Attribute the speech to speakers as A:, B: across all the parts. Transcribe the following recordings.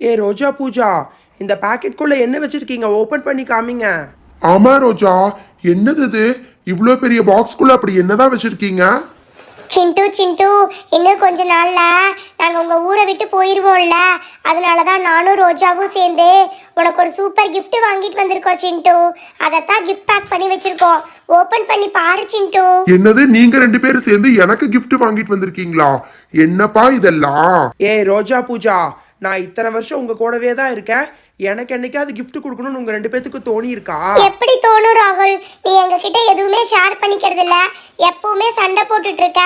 A: ஏ ரோஜா பூஜா இந்த பாக்கெட்குள்ள என்ன வச்சிருக்கீங்க? ஓபன் பண்ணி காமிங்க.
B: ஆமா ரோஜா. என்னது இது? இவ்வளோ பெரிய பாக்ஸ்குள்ள அப்படி என்னதான் வச்சிருக்கீங்க?
C: சிண்டு சிண்டு இன்னும் கொஞ்ச நாள்ல நாங்கள் உங்கள் ஊரை விட்டு போயிடுவோம்ல அதனால தான் நானும் ரோஜாவும் சேர்ந்து உனக்கு ஒரு சூப்பர் gift வாங்கிட்டு வந்திருக்கோம் சிண்டு. அதைத்தான் கிஃப்ட் பேக் பண்ணி வச்சிருக்கோம். ஓப்பன் பண்ணி பாரு சிண்டு.
B: என்னது? நீங்க ரெண்டு பேரும் சேர்ந்து எனக்கு gift வாங்கிட்டு வந்திருக்கீங்களா? என்னப்பா இதெல்லாம்?
A: ஏ ரோஜா பூஜா நான் இத்தனை வருஷம் உங்கள் கூடவே தான் இருக்கேன். எனக்கு என்னைக்காவது gift கொடுக்கணும்னு உங்க ரெண்டு பேத்துக்கு தோணி இருக்கா
C: எப்படி தோணும் ராகுல்? நீ எங்ககிட்ட எதுவுமே ஷேர் பண்ணிக்கிறது இல்ல. எப்பவுமே சண்டை போட்டுட்டு இருக்க.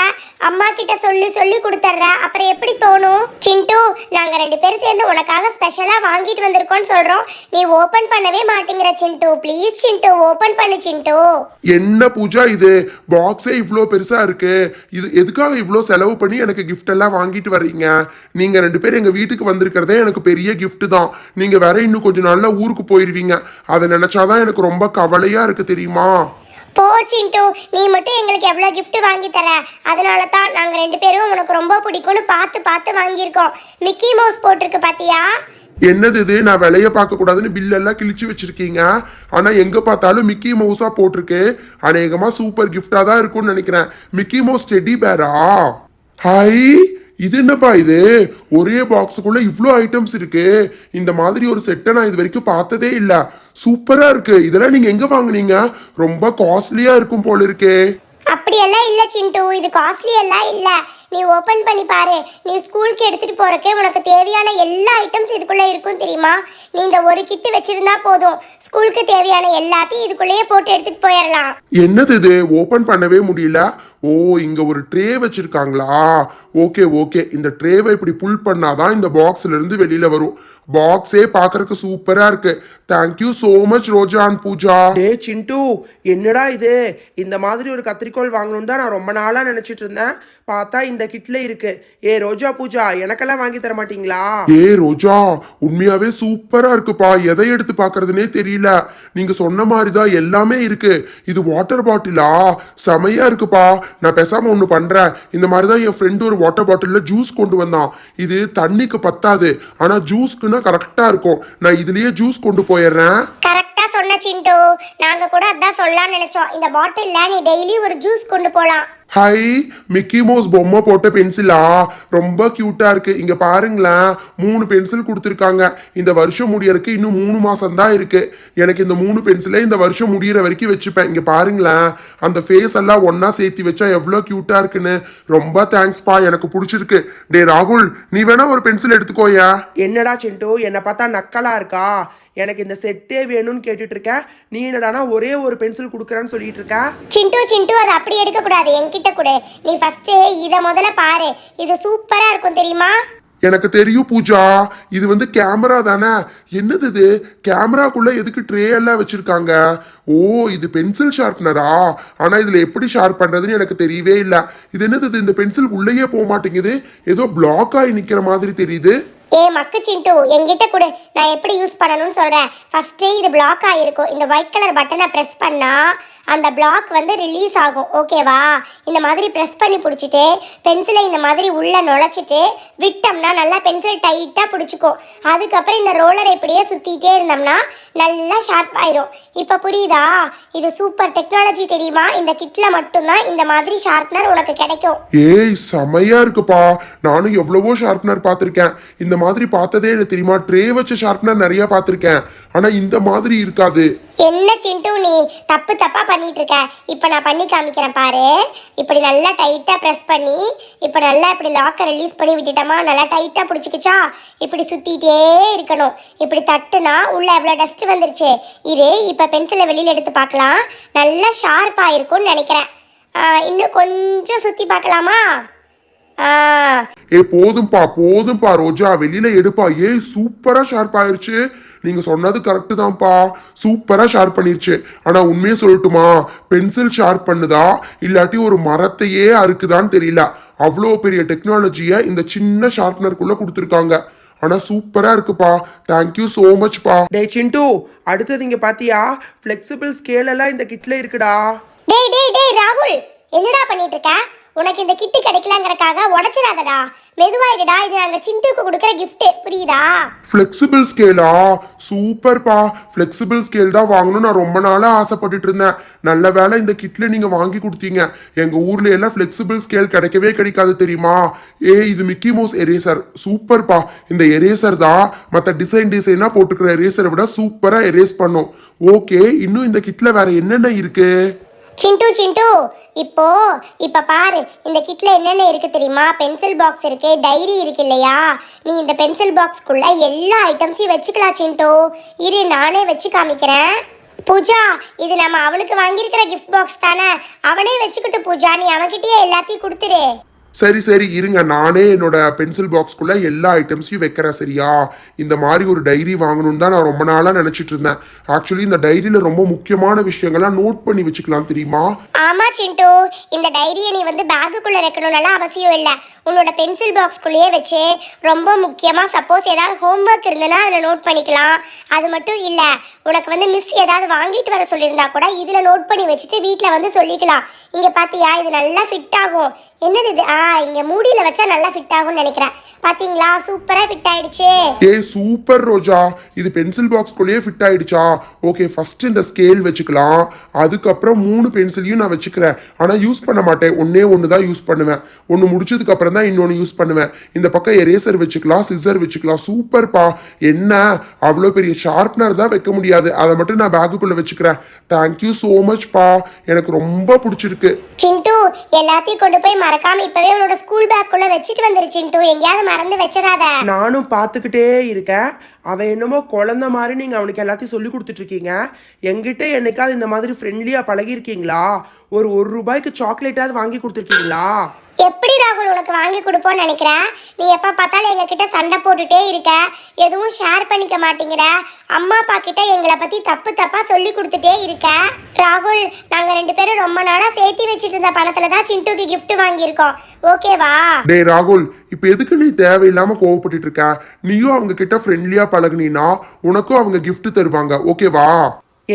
C: அம்மா கிட்ட சொல்லி சொல்லி கொடுத்துட்ற. அப்புறம் எப்படி தோணும்? சிண்டு நாங்க ரெண்டு பேரும் சேர்ந்து உனக்காக ஸ்பெஷலா வாங்கிட்டு வந்திருக்கோம்னு சொல்றோம். நீ ஓபன் பண்ணவே மாட்டேங்கிற சிண்டு. ப்ளீஸ் சிண்டு ஓபன் பண்ணு சிண்டு.
B: என்ன பூஜா இது? பாக்ஸே இவ்வளோ பெருசா இருக்கு. இது எதுக்காக இவ்வளோ செலவு பண்ணி எனக்கு gift எல்லாம் வாங்கிட்டு வர்றீங்க? நீங்க ரெண்டு பேரும் எங்க வீட்டுக்கு வந்திருக்கிறதே எனக்கு பெரிய gift தான். நீங்க வேற இன்னும் கொஞ்ச நாள்ல ஊருக்கு போயிருவீங்க. அதை நினைச்சாதான் எனக்கு ரொம்ப கவலையா இருக்கு தெரியுமா?
C: போ சிண்டு நீ மட்டும் எங்களுக்கு எவ்வளோ gift வாங்கி தர. அதனால தான் நாங்கள் ரெண்டு பேரும் உனக்கு ரொம்ப பிடிக்கும்னு பார்த்து பார்த்து வாங்கியிருக்கோம். மிக்கி மவுஸ் போட்டிருக்கு பாத்தியா?
B: என்னது இது? நான் விலைய பார்க்க கூடாதுன்னு பில் எல்லாம் கிழிச்சு வச்சிருக்கீங்க. ஆனா எங்க பார்த்தாலும் மிக்கி மவுஸா போட்டிருக்கு. அநேகமா சூப்பர் கிஃப்டா தான் இருக்கும்னு நினைக்கிறேன். மிக்கி மவுஸ் டெடி பேரா ஹை இது என்னப்பா இது? ஒரே பாக்ஸுக்குள்ள இவ்வளோ ஐட்டம்ஸ் இருக்கு. இந்த மாதிரி ஒரு செட்டை நான் இது வரைக்கும் பார்த்ததே இல்ல. சூப்பரா இருக்கு. இதெல்லாம் நீங்க எங்க வாங்குனீங்க? ரொம்ப காஸ்ட்லியா இருக்கும் போல இருக்கே.
C: அப்படியெல்லாம் இல்லை சிண்டு. இது காஸ்ட்லி எல்லாம் இல்லை. நீ ஓப்பன் பண்ணி பாரு. நீ ஸ்கூலுக்கு எடுத்துட்டு போறக்கே உனக்கு தேவையான எல்லா ஐட்டம்ஸ் இதுக்குள்ள இருக்கும் தெரியுமா? நீ இந்த ஒரு கிட்டு வச்சிருந்தா போதும். ஸ்கூலுக்கு தேவையான எல்லாத்தையும் இதுக்குள்ளேயே போட்டு எடுத்துட்டு போயிடலாம்
B: என்னது இது? ஓபன் பண்ணவே முடியல. ஓ இங்க ஒரு ட்ரே வச்சிருக்காங்களா? ஓகே ஓகே இந்த ட்ரேவை இப்படி புல் பண்ணாதான் இந்த பாக்ஸ்ல இருந்து வெளியில வரும். பாக்ஸே பார்க்கறதுக்கு சூப்பரா இருக்கு. Thank you so much Roja and Pooja.
A: டே சிண்டு. என்னடா இது? இந்த மாதிரி ஒரு கத்திரிக்கோல் வாங்கணும்னு தான் நான் ரொம்ப நாளா நினைச்சிட்டு இருந்தேன். பார்த்தா இந்த கிட்ல இருக்கு. ஏ ரோஜா பூஜா எனக்கெல்லாம் வாங்கி தர மாட்டீங்களா?
B: ஏ ரோஜா உண்மையாவே சூப்பரா இருக்குப்பா. எதை எடுத்து பார்க்கறதுனே தெரியல. நீங்க சொன்ன மாதிரி தான் எல்லாமே இருக்கு. இது வாட்டர் பாட்டிலா செமையா இருக்குப்பா. நான் பேசாம ஒண்ணு பண்றேன். இந்த மாதிரி தான் என் ஃப்ரெண்டு ஒரு வாட்டர் பாட்டில்ல ஜூஸ் கொண்டு வந்தான். இது தண்ணிக்கு பத்தாது. ஆனா ஜூஸ்க்குன்னா கரெக்டா இருக்கும். நான் இதுலயே ஜூஸ் கொண்டு போயிடுறேன்.
C: சொன்ன சிண்டு. நாங்க கூட அதான் சொல்லலாம்னு நினைச்சோம். இந்த பாட்டில்ல நீ டெய்லி ஒரு ஜூஸ் கொண்டு போலாம்.
B: ஹை மிக்கி மவுஸ் பொம்மை போட்ட பென்சிலா ரொம்ப கியூட்டா இருக்கு. இங்க பாருங்களேன் மூணு பென்சில் கொடுத்துருக்காங்க. இந்த வருஷம் முடியறதுக்கு இன்னும் மூணு மாசம் தான் இருக்கு. எனக்கு இந்த மூணு பென்சிலை இந்த வருஷம் முடியிற வரைக்கும் வச்சுப்பேன். இங்க பாருங்களேன் அந்த ஃபேஸ் எல்லாம் ஒண்ணா சேர்த்து வச்சா எவ்வளோ கியூட்டா இருக்குன்னு. ரொம்ப தேங்க்ஸ்ப்பா எனக்கு பிடிச்சிருக்கு. டே ராகுல் நீ வேணா ஒரு பென்சில் எடுத்துக்கோயா
A: என்னடா சிண்டு என்னை பார்த்தா நக்கலா இருக்கா? எனக்கு இந்த செட்டே வேணும்னு கேட்டுட்டு இருக்கேன். நீ என்னடானா ஒரே ஒரு பென்சில் கொடுக்குறேன்னு சொல்லிட்டு இருக்க.
C: சிண்டு சிண்டு அதை அப்படி எடுக்க கூடாது என்கிட்ட கொடு. நீ ஃபர்ஸ்ட் இதை முதல்ல பாரு. இது சூப்பரா இருக்கும் தெரியுமா?
B: எனக்கு தெரியும் பூஜா. இது வந்து கேமரா தானே? என்னது இது? கேமராக்குள்ள எதுக்கு ட்ரே எல்லாம் வச்சிருக்காங்க? ஓ இது பென்சில் ஷார்ப்னரா ஆனா இதுல எப்படி ஷார்ப் பண்றதுன்னு எனக்கு தெரியவே இல்லை. இது என்னது இந்த பென்சில் உள்ளேயே போக மாட்டேங்குது. ஏதோ பிளாக் ஆகி நிக்கிற மாதிரி தெரியுது.
C: ஏ மக்கு சிண்டு என்கிட்ட கொடு. நான் எப்படி யூஸ் பண்ணணும்னு சொல்கிறேன் ஃபஸ்ட்டு இது பிளாக் ஆகிருக்கும் இந்த ஒயிட் கலர் பட்டனை ப்ரெஸ் பண்ணால் அந்த பிளாக் வந்து ரிலீஸ் ஆகும். ஓகேவா இந்த மாதிரி ப்ரெஸ் பண்ணி பிடிச்சிட்டு பென்சிலை இந்த மாதிரி உள்ளே நுழைச்சிட்டு விட்டோம்னா நல்லா பென்சில் டைட்டாக பிடிச்சிக்கும். அதுக்கப்புறம் இந்த ரோலரை இப்படியே சுற்றிட்டே இருந்தோம்னா நல்லா ஷார்ப் ஆயிரும். இப்போ புரியுதா? இது சூப்பர் டெக்னாலஜி தெரியுமா? இந்த கிட்டில் மட்டும்தான் இந்த மாதிரி ஷார்ப்னர் உனக்கு கிடைக்கும்.
B: ஏய் செமையாக இருக்குப்பா. நானும் எவ்வளவோ ஷார்ப்னர் பார்த்துருக்கேன். இந்த மாதிரி பார்த்ததே இல்லை தெரியுமா? ட்ரே வச்ச ஷார்ப்னர் நிறைய பார்த்துருக்கேன். ஆனா இந்த மாதிரி இருக்காது.
C: என்ன சிண்டு நீ? தப்பு தப்பா பண்ணிட்டு இருக்க இப்போ நான் பண்ணி காமிக்கிறேன் பாரு. இப்படி நல்லா டைட்டா ப்ரெஸ் பண்ணி இப்போ நல்லா இப்படி லாக்கை ரிலீஸ் பண்ணி விட்டுட்டோமா? நல்லா டைட்டா பிடிச்சிக்கிச்சா? இப்படி சுத்திட்டே இருக்கணும். இப்படி தட்டுனா உள்ள எவ்வளோ டஸ்ட் வந்துருச்சு. இரு இப்போ பென்சிலை வெளியில எடுத்து பார்க்கலாம். நல்லா ஷார்ப்பாக இருக்கும்னு நினைக்கிறேன். இன்னும் கொஞ்சம் சுற்றி பார்க்கலாமா?
B: ஏ போதும்பா போதும்பா ரோஜா வெளியில எடுப்பா. ஏய் சூப்பரா ஷார்ப் ஆயிருச்சு. நீங்க சொன்னது கரெக்டு தான்ப்பா. சூப்பரா ஷார்ப் பண்ணிருச்சு. ஆனா உண்மையை சொல்லட்டுமா? பென்சில் ஷார்ப் பண்ணுதா? இல்லாட்டி ஒரு மரத்தையே அறுக்குதான்னு தெரியல. அவ்வளோ பெரிய டெக்னாலஜியை இந்த சின்ன ஷார்ப்னருக்குள்ள கொடுத்துருக்காங்க. ஆனா சூப்பரா இருக்குப்பா. தேங்க்யூ so மச் பா
A: டே சிண்டு அடுத்தது இங்க பாத்தியா? ஃப்ளெக்சிபிள் ஸ்கேல் எல்லாம் இந்த கிட்ல இருக்குடா.
C: டேய் டேய் டேய் ராகுல் என்னடா பண்ணிட்டு இருக்க? உனக்கு இந்த கிட்டு கிடைக்கலங்கிறக்காக உடச்சிடாதடா. மெதுவாயிடுடா இது நாங்கள் சிண்டுக்கு கொடுக்குற கிஃப்ட் புரியுதா?
B: ஃப்ளெக்சிபிள் ஸ்கேலா சூப்பர்ப்பா ஃப்ளெக்சிபிள் ஸ்கேல் தான் வாங்கணும்னு நான் ரொம்ப நாளாக ஆசைப்பட்டுட்டு இருந்தேன். நல்ல வேளை இந்த கிட்ல நீங்க வாங்கி கொடுத்தீங்க. எங்க ஊர்ல எல்லாம் ஃப்ளெக்சிபிள் ஸ்கேல் கிடைக்கவே கிடைக்காது தெரியுமா? ஏ இது மிக்கி மவுஸ் எரேசர் சூப்பர்ப்பா இந்த எரேசர் தான் மற்ற டிசைன் டிசைனா போட்டுக்கிற எரேசரை விட சூப்பரா எரேஸ் பண்ணும். ஓகே இன்னும் இந்த கிட்ல வேற என்னென்ன இருக்கு?
C: சிண்டு சிண்டு. இப்போ இப்போ பாரு இந்த கிட்ல என்னென்ன இருக்கு தெரியுமா? பென்சில் பாக்ஸ் இருக்கு டைரி இருக்கு இல்லையா? நீ இந்த பென்சில் பாக்ஸ்க்குள்ள எல்லா ஐட்டம்ஸையும் வச்சுக்கலாம் சிண்டு. இரு நானே வச்சு காமிக்கிறேன். பூஜா இது நம்ம அவளுக்கு வாங்கியிருக்கிற கிஃப்ட் பாக்ஸ் தானே? அவனே வச்சுக்கிட்டு பூஜா. நீ அவன்கிட்டயே எல்லாத்தையும் கொடுத்துரு.
B: சரி சரி இருங்க. நானே என்னோட பென்சில் பாக்ஸ்க்குள்ளே எல்லா ஐட்டம்ஸையும் வைக்கிறேன் சரியா? இந்த மாதிரி ஒரு டைரி வாங்கணும்னு தான் நான் ரொம்ப நாளாக நினச்சிட்டு இருந்தேன். ஆக்சுவலி இந்த டைரியில் ரொம்ப முக்கியமான விஷயங்கள்லாம் நோட் பண்ணி வச்சுக்கலாம் தெரியுமா?
C: ஆமா சிண்டு. இந்த டைரியை நீ வந்து பேக்குக்குள்ளே வைக்கணும்னால அவசியம் இல்லை. உன்னோட பென்சில் பாக்ஸ்க்குள்ளேயே வச்சு ரொம்ப முக்கியமாக சப்போஸ் ஏதாவது ஹோம்ஒர்க் இருந்ததுன்னா அதில் நோட் பண்ணிக்கலாம். அது மட்டும் இல்லை உனக்கு வந்து மிஸ் ஏதாவது வாங்கிட்டு வர சொல்லியிருந்தா கூட இதில் நோட் பண்ணி வச்சுட்டு வீட்டில் வந்து சொல்லிக்கலாம். இங்கே பார்த்தியா இது நல்லா ஃபிட் ஆகும். என்னது இது? ஆ இங்கே மூடியில் வச்சா நல்லா ஃபிட் ஆகும்னு நினைக்கிறேன். பார்த்தீங்களா சூப்பராக ஃபிட் ஆயிடுச்சு.
B: ஏ சூப்பர் ரோஜா. இது பென்சில் பாக்ஸ்குள்ளேயே ஃபிட் ஆயிடுச்சா? ஓகே ஃபர்ஸ்ட் இந்த ஸ்கேல் வச்சுக்கலாம். அதுக்கப்புறம் மூணு பென்சிலையும் நான் வச்சுக்கிறேன். ஆனால் யூஸ் பண்ண மாட்டேன். ஒன்னே ஒன்று தான் யூஸ் பண்ணுவேன். ஒன்று முடிச்சதுக்கு அப்புறம் தான் இன்னொன்று யூஸ் பண்ணுவேன். இந்த பக்கம் எரேசர் வச்சுக்கலாம் சிசர் வச்சுக்கலாம். சூப்பர்ப்பா என்ன? அவ்வளோ பெரிய ஷார்ப்னர் தான் வைக்க முடியாது. அதை மட்டும் நான் பேக்குக்குள்ளே வச்சுக்கிறேன். தேங்க்யூ ஸோ மச் பா. எனக்கு ரொம்ப பிடிச்சிருக்கு.
C: சிண்டு எல்லாத்தையும் கொண்டு போய் மறக்காம இப்பவே உன்னோட ஸ்கூல் பேக்குள்ள வச்சுட்டு வந்துருச்சுன்ட்டு எங்கேயாவது மறந்து வச்சிடாத.
A: நானும் பார்த்துக்கிட்டே இருக்கேன். அவன் என்னமோ குழந்த மாதிரி நீங்கள் அவனுக்கு எல்லாத்தையும் சொல்லி கொடுத்துட்ருக்கீங்க. என்கிட்ட என்னைக்காவது இந்த மாதிரி ஃப்ரெண்ட்லியாக பழகிருக்கீங்களா ஒரு ஒரு ரூபாய்க்கு சாக்லேட்டாவது வாங்கி கொடுத்துருக்கீங்களா?
C: எப்படி ராகுல் உனக்கு வாங்கி கொடுப்போன்னு நினைக்கிறேன் நீ எப்போ பார்த்தாலும் எங்ககிட்ட சண்டை போட்டுட்டே இருக்க. எதுவும் ஷேர் பண்ணிக்க மாட்டேங்கிற. அம்மா அப்பா கிட்ட எங்களை பற்றி தப்பு தப்பாக சொல்லி கொடுத்துட்டே இருக்க. ராகுல் நாங்கள் ரெண்டு பேரும் ரொம்ப நாளாக சேர்த்து வச்சுட்டு இருந்த பணத்தில் தான் சிண்டுக்கு கிஃப்ட் வாங்கியிருக்கோம். ஓகேவா
B: டேய் ராகுல் இப்போ எதுக்கு நீ தேவையில்லாம கோவப்பட்டுட்டு இருக்க? நீயும் அவங்க கிட்ட ஃப்ரெண்ட்லியா பழகுனீன்னா உனக்கும் அவங்க கிஃப்ட் தருவாங்க. ஓகேவா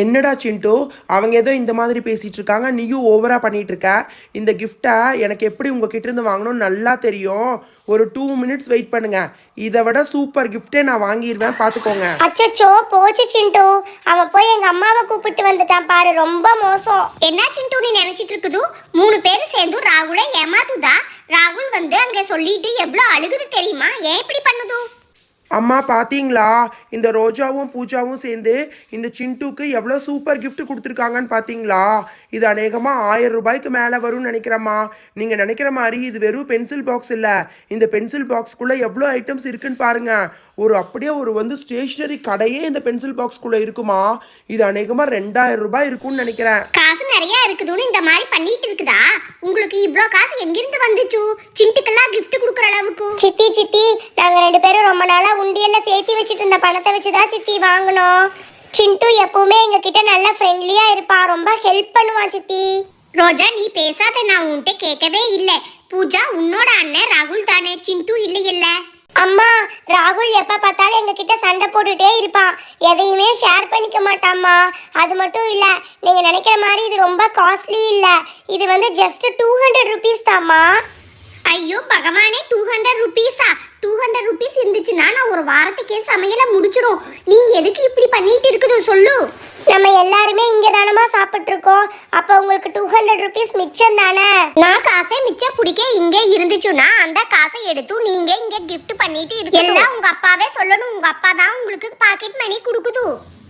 A: என்னடா சின்ட்டு அவங்க ஏதோ இந்த மாதிரி பேசிகிட்டு இருக்காங்க. நீயும் ஓவராக பண்ணிகிட்ருக்க இருக்க. இந்த கிஃப்ட்டை எனக்கு எப்படி உங்ககிட்ட இருந்து வாங்கணும்னு நல்லா தெரியும். ஒரு டூ மினிட்ஸ் வெயிட் பண்ணுங்க. இதை விட சூப்பர் கிஃப்டே நான் வாங்கிடுவேன். பார்த்துக்கோங்க.
C: அச்சச்சோ போச்சு சின்ட்டு அவன் போய் எங்கள் அம்மாவை கூப்பிட்டு வந்துட்டான் பாரு. ரொம்ப மோசம். என்ன சின்ட்டு நீ நினச்சிட்டு இருக்குது? மூணு பேரும் சேர்ந்து ராகுலை ஏமாத்துதா? ராகுல் வந்து அங்கே சொல்லிட்டு எவ்வளோ அழுகுது தெரியுமா? ஏன் இப்படி பண்ணுது?
A: அம்மா பார்த்தீங்களா இந்த ரோஜாவும் பூஜாவும் சேர்ந்து இந்த சிண்டுக்கு எவ்வளோ சூப்பர் கிஃப்ட் கொடுத்துருக்காங்கன்னு பார்த்தீங்களா இது அநேகமாக ஆயிரம் ரூபாய்க்கு மேலே வரும்னு நினைக்கிறேம்மா. நீங்கள் நினைக்கிற மாதிரி இது வெறும் பென்சில் பாக்ஸ் இல்லை. இந்த பென்சில் பாக்ஸ்க்குள்ளே எவ்வளோ ஐட்டம்ஸ் இருக்குன்னு பாருங்க. ஒரு அப்படியே ஒரு வந்து ஸ்டேஷ்னரி கடையே இந்த பென்சில் பாக்ஸ்க்குள்ளே இருக்குமா? இது அநேகமாக ரெண்டாயிரம் ரூபாய் இருக்கும்னு நினைக்கிறேன்.
C: காசு நிறைய இருக்குதுன்னு இந்த மாதிரி பண்ணிட்டு இருக்குதா? உங்களுக்கு இவ்ளோ காசு எங்கிருந்து வந்துச்சு? சிண்டுக்கெல்லாம் gift கொடுக்குற அளவுக்கு. சித்தி சித்தி நாங்க ரெண்டு பேரும் ரொம்ப நாளா உண்டியல்ல சேர்த்து வச்சுட்டு இருந்த பணத்தை வச்சுதான் சித்தி வாங்கினோம். சிண்டு எப்பவுமே எங்க கிட்ட நல்ல ஃப்ரெண்ட்லியா இருப்பா. ரொம்ப ஹெல்ப் பண்ணுவான் சித்தி. ரோஜா நீ பேசாத. நான் உன்கிட்ட கேட்கவே இல்லை. பூஜா உன்னோட அண்ணன் ராகுல் தானே? சிண்டு இல்லை இல்ல அம்மா ராகுல் எப்ப பார்த்தாலும் எங்க கிட்ட சண்டை போட்டுட்டே இருப்பான் எதையுமே ஷேர் பண்ணிக்க மாட்டாம்மா. அது மட்டும் இல்ல நீங்க நினைக்கிற மாதிரி இது ரொம்ப காஸ்ட்லி இல்ல. இது வந்து ஜஸ்ட் டூ ஹண்ட்ரட் ருபீஸ் தாம்மா. ஐயோ பகவானே டூ ஹண்ட்ரட் ருபீஸா டூ ஹண்ட்ரட் ருபீஸ் இருந்துச்சுன்னா நான் ஒரு வாரத்துக்கே சமையலை முடிச்சிரும்? நீ எதுக்கு இப்படி பண்ணிட்டு இருக்குது? சொல்லு. நம்ம எல்லாருமே இங்க தானமா சாப்பிட்டு இருக்கோம் அப்ப உங்களுக்கு டூ ஹண்ட்ரட் ருபீஸ் மிச்சம் தானே? நான் காசை மிச்சம் பிடிக்க இங்கே இருந்துச்சுன்னா அந்த காசை எடுத்து நீங்க இங்க gift பண்ணிட்டு இருக்கு எல்லாம் உங்க அப்பாவே சொல்லணும். உங்க அப்பா தான் உங்களுக்கு பாக்கெட் மணி கொடுக்குது.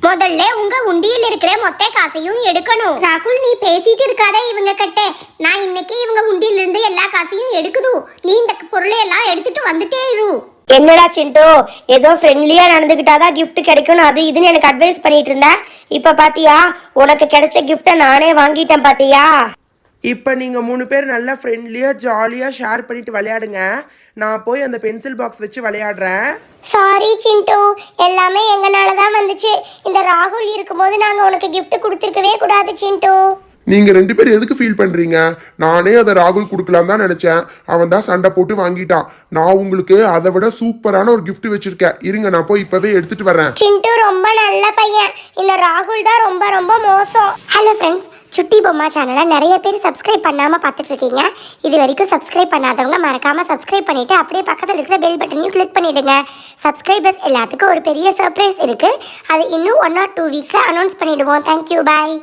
C: முதல்ல உங்க உண்டியில் இருக்கிற மொத்த காசையும் எடுக்கணும். ராகுல் நீ பேசிட்டு இருக்காத இவங்க கிட்ட. நான் இன்னைக்கு இவங்க உண்டியில இருந்து எல்லா காசையும் எடுக்குது. நீ இந்த பொருளை எல்லாம் எடுத்துட்டு வந்துட்டே இரு.
D: என்னடா சிண்டோ? ஏதோ ஃப்ரெண்ட்லியாக நடந்துக்கிட்டாதான் கிஃப்ட் கிடைக்கும்னு அது இதுன்னு எனக்கு அட்வைஸ் பண்ணிட்டு இருந்தேன் இப்போ பாத்தியா? உனக்கு கிடைச்ச கிஃப்ட்டை நானே வாங்கிட்டேன் பாத்தியா?
A: இப்போ நீங்கள் மூணு பேர் நல்லா ஃப்ரெண்ட்லியாக ஜாலியாக ஷேர் பண்ணிட்டு விளையாடுங்க. நான் போய் அந்த பென்சில் பாக்ஸ் வச்சு விளையாடுறேன்.
C: சாரி சிண்டு. எல்லாமே எங்கனால தான் வந்துச்சு. இந்த ராகுல் இருக்கும்போது நாங்க உனக்கு gift கொடுத்துருக்கவே கூடாது சிண்டு.
B: நீங்க ரெண்டு பேரும் எதுக்கு ஃபீல் பண்றீங்க? நானே அதை ராகுல் கொடுக்கலாம் தான் நினைச்சேன். அவன் தான் சண்டை போட்டு வாங்கிட்டான். நான் உங்களுக்கு அதை விட சூப்பரான ஒரு gift வச்சிருக்கேன். இருங்க நான் போய் இப்பவே எடுத்துட்டு வரேன்
C: சிண்டு ரொம்ப நல்ல பையன். இந்த ராகுல் தான் ரொம்ப ரொம்ப மோசம். ஹலோ ஃப்ரெண்ட்ஸ் சுட்டி பொம்மா சேனலை நிறைய பேர் சப்ஸ்கிரைப் பண்ணாமல் பார்த்துட்ருக்கீங்க. இது வரைக்கும் சப்ஸ்கிரைப் பண்ணாதவங்க மறக்காமல் சப்ஸ்கிரைப் பண்ணிவிட்டு அப்படியே பக்கத்தில் இருக்கிற பெல் பட்டனையும் கிளிக் பண்ணிவிடுங்க சப்ஸ்கிரைபர்ஸ் எல்லாத்துக்கும் ஒரு பெரிய சர்ப்ரைஸ் இருக்குது அது இன்னும் ஒன் ஆர் டூ வீக்ஸில் அனௌன்ஸ் பண்ணிவிடுவோம் தேங்க்யூ பாய்